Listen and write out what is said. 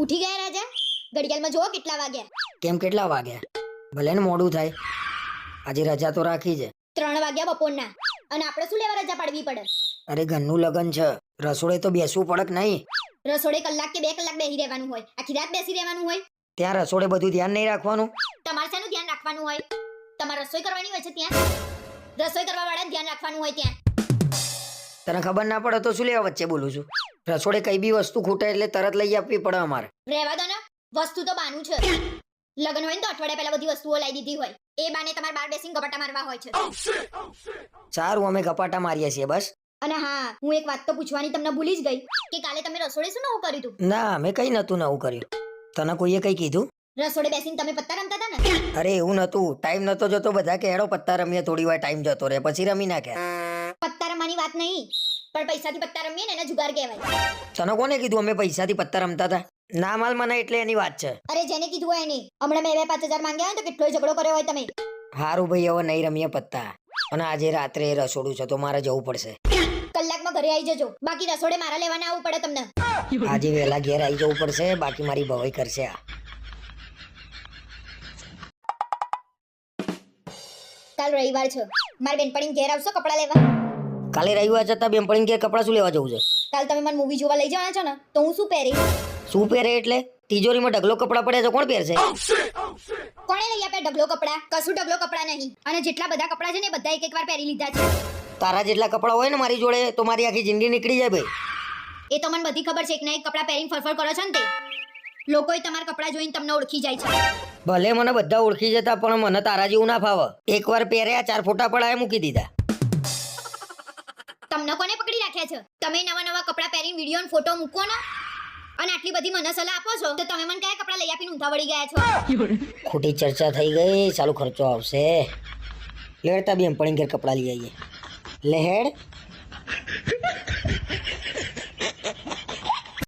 ઉઠી ગયા રાજા? ઘડિયાળમાં જુઓ કેટલા વાગ્યા. કેમ કેટલા વાગ્યા? ભલે ને મોડું થાય. આજે રજા તો રાખી છે. ત્રણ વાગ્યા બપોરના. અને આપણે શું લેવા રજા પાડવી પડે? અરે ઘરનું લગન છે. રસોડે તો બેસવું પડક નહીં. રસોડે કલાક કે બે કલાક બેસી રહેવાનું હોય. આખી રાત બેસી રહેવાનું હોય. ત્યાં રસોડે બધું ધ્યાન નહીં રાખવાનું? તમારે શાનું ધ્યાન રાખવાનું હોય? તમારે રસોઈ કરવાની હોય છે ત્યાં? રસોઈ કરવા વાળા ધ્યાન રાખવાનું હોય ત્યાં? તને ખબર ના પડે તો શું લેવા વચ્ચે બોલું છું? રસોડે કઈ બી વસ્તુ ખૂટે એટલે તરત લઈ આપવી પડે અમારે. રહેવા દો ને. વસ્તુ તો બાનું છે. લગ્ન હોય ને તો અઠવાડિયા પહેલા બધી વસ્તુઓ લઈ દીધી હોય. એ બાને તમારે બાર બેસીને ગપાટા મારવા હોય છે. સારું અમે કપાટા મારીએ છીએ બસ. અને હા હું એક વાત તો પૂછવાની તમને ભૂલી જ ગઈ કે કાલે તમે રસોડે શું નવું કર્યું હતું? ના અમે કઈ નતું નવું કર્યું. તને કોઈએ કઈ કીધું? રસોડે બેસીને તમે પત્તા રમતા હતા ને? અરે એવું નતું ટાઈમ નતો જતો બધા કે હેડો પત્તા રમીએ થોડી વાર ટાઈમ જતો રહે પછી રમી નાખે પત્તા રમવાની વાત નહીં. પણ પૈસાથી પત્તા રમીએ ને એને જુગાર કહેવાય. તને કોને કીધું અમે પૈસાથી પત્તા રમતા હતા? ના માલ મને એટલે એની વાત છે. અરે જેને કીધું હોય એની. હમણાં મેં બે પાંચ હજાર માંગ્યા હોય તો કેટલો ઝઘડો કર્યો હોય તમે. હારું ભાઈ હવે નહીં રમીએ પત્તા. અને આજે રાત્રે રસોડું છે તો મારે જવું પડશે. કલાકમાં ઘરે આવી જજો. બાકી રસોડે મારા લેવાના આવવું પડે તમને. આજે વહેલા ઘેર આવી જવું પડશે બાકી મારી ભવાઈ કરશે આ. કાલ રવિવાર છે. મારી બેનપણી ઘેર આવશો કપડાં લેવા? કાલે રવિવાર જતા બેનપણી કે કપડાં શું લેવા જવું છે? કાલ તમે મને મૂવી જોવા લઈ જવાના છો ને તો હું શું પહેરીશ? શું પહેરે એટલે? તિજોરીમાં ઢગલો કપડાં પડ્યા છે કોણ પહેરશે? કોણે લઈ આપ્યા ઢગલો કપડાં? કશું ઢગલો કપડાં નહીં. અને જેટલા બધા કપડાં છે ને બધા એક એક વાર પહેરી લીધા છે. તારા જેટલા કપડાં હોય ને મારી જોડે તો મારી આખી જિંદગી નીકળી જાય ભાઈ. એ તો મને બધી ખબર છે એક ના એક કપડાં પહેરીને ફરફર કરો છો ને તે. લોકોએ તમારા કપડાં જોઈને તમને ઓળખી જાય છે. ભલે મને બધા ઓળખી જતા પણ મને તારા જેવું ના ફાવે. એકવાર પહેર્યા ચાર ફોટા પડાય મૂકી દીધા. તમને કોને પકડી રાખ્યા છે? તમે નવા નવા કપડાં પહેરીને વીડિયો ફોટો મૂકો ને અને આટલી બધી મને સલાહ આપો છો, તો તમે મને કયા કપડાં લઈ આપીને ઊંધા વળી ગયા છો? ખોટી ચર્ચા થઈ ગઈ, ચાલુ ખર્ચો આવશે. લેડતા બેનપણી ઘેર કપડાં લઈ આવીએ. લેહેડ